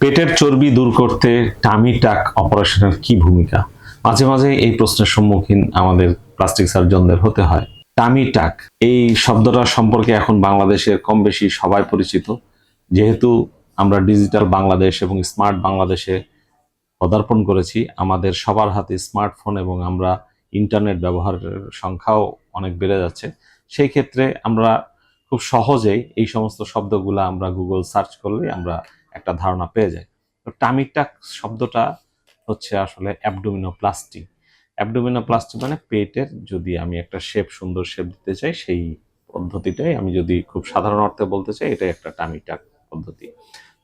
পেটের চর্বি দূর করতে টামি টাক অপারেশনের কি ভূমিকা? মাঝে মাঝে এই প্রশ্নের সম্মুখীন আমাদের প্লাস্টিক সার্জনদের হতে হয়। টামি টাক এই শব্দটা সম্পর্কে এখন বাংলাদেশে কম বেশি সবাই পরিচিত। যেহেতু আমরা ডিজিটাল বাংলাদেশ এবং স্মার্ট বাংলাদেশে পদার্পণ করেছি, আমাদের সবার হাতে স্মার্টফোন এবং আমরা ইন্টারনেট ব্যবহারের সংখ্যাও অনেক বেড়ে যাচ্ছে। সেই ক্ষেত্রে আমরা খুব সহজেই এই সমস্ত শব্দগুলো আমরা গুগল সার্চ করলে আমরা একটা ধারণা পেয়ে যায়। তো টামিটাক শব্দটা হচ্ছে আসলে অ্যাবডোমিনোপ্লাস্টি। অ্যাবডোমিনোপ্লাস্টি মানে পেটের যদি আমি একটা শেপ, সুন্দর শেপ দিতে চাই, সেই পদ্ধতিটাই আমি যদি খুব সাধারণ অর্থে বলতে চাই, এটাই একটা টামিটাক পদ্ধতি।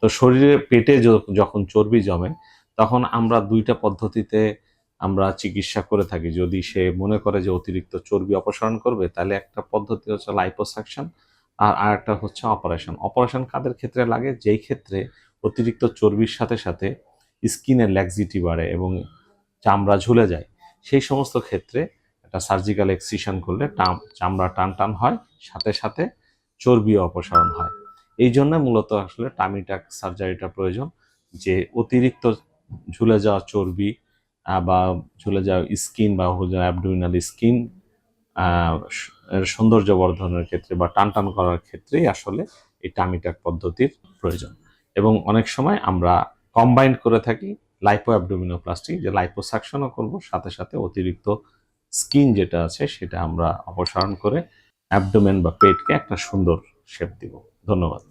তো শরীরে পেটে যখন চর্বি জমে, তখন আমরা দুইটা পদ্ধতিতে আমরা চিকিৎসা করে থাকি। যদি সে মনে করে যে অতিরিক্ত চর্বি অপসারণ করবে, তাহলে একটা পদ্ধতি হচ্ছে লাইপোসাকশন আর আরেকটা হচ্ছে অপারেশন অপারেশন কাদের ক্ষেত্রে লাগে? যেই ক্ষেত্রে অতিরিক্ত চর্বির সাথে সাথে স্কিনের ল্যাক্সিটি বাড়ে এবং চামড়া ঝুলে যায়। সেই সমস্ত ক্ষেত্রে একটা সার্জিক্যাল এক্সিশন করলে টাম- চামড়া টান টান হয়, সাথে সাথে চর্বিও অপসারণ হয়। এই জন্য মূলত আসলে টামিটাক সার্জারিটা প্রয়োজন যে অতিরিক্ত ঝুলে যাওয়া চর্বি বা ঝুলে যাওয়া স্কিন বা অ্যাবডোমিনাল স্কিন সৌন্দর্য বর্ধনের ক্ষেত্রে বা টান টান করার ক্ষেত্রেই আসলে এই টামিটাক পদ্ধতির প্রয়োজন। এবং অনেক সময় আমরা কম্বাইন্ড করে থাকি লাইপো অ্যাবডোমিনোপ্লাস্টি যে লাইপোসাকশনও করব, সাথে সাথে অতিরিক্ত স্কিন যেটা আছে সেটা আমরা অপসারণ করে অ্যাবডোমেন বা পেটকে একটা সুন্দর শেপ দিব। ধন্যবাদ।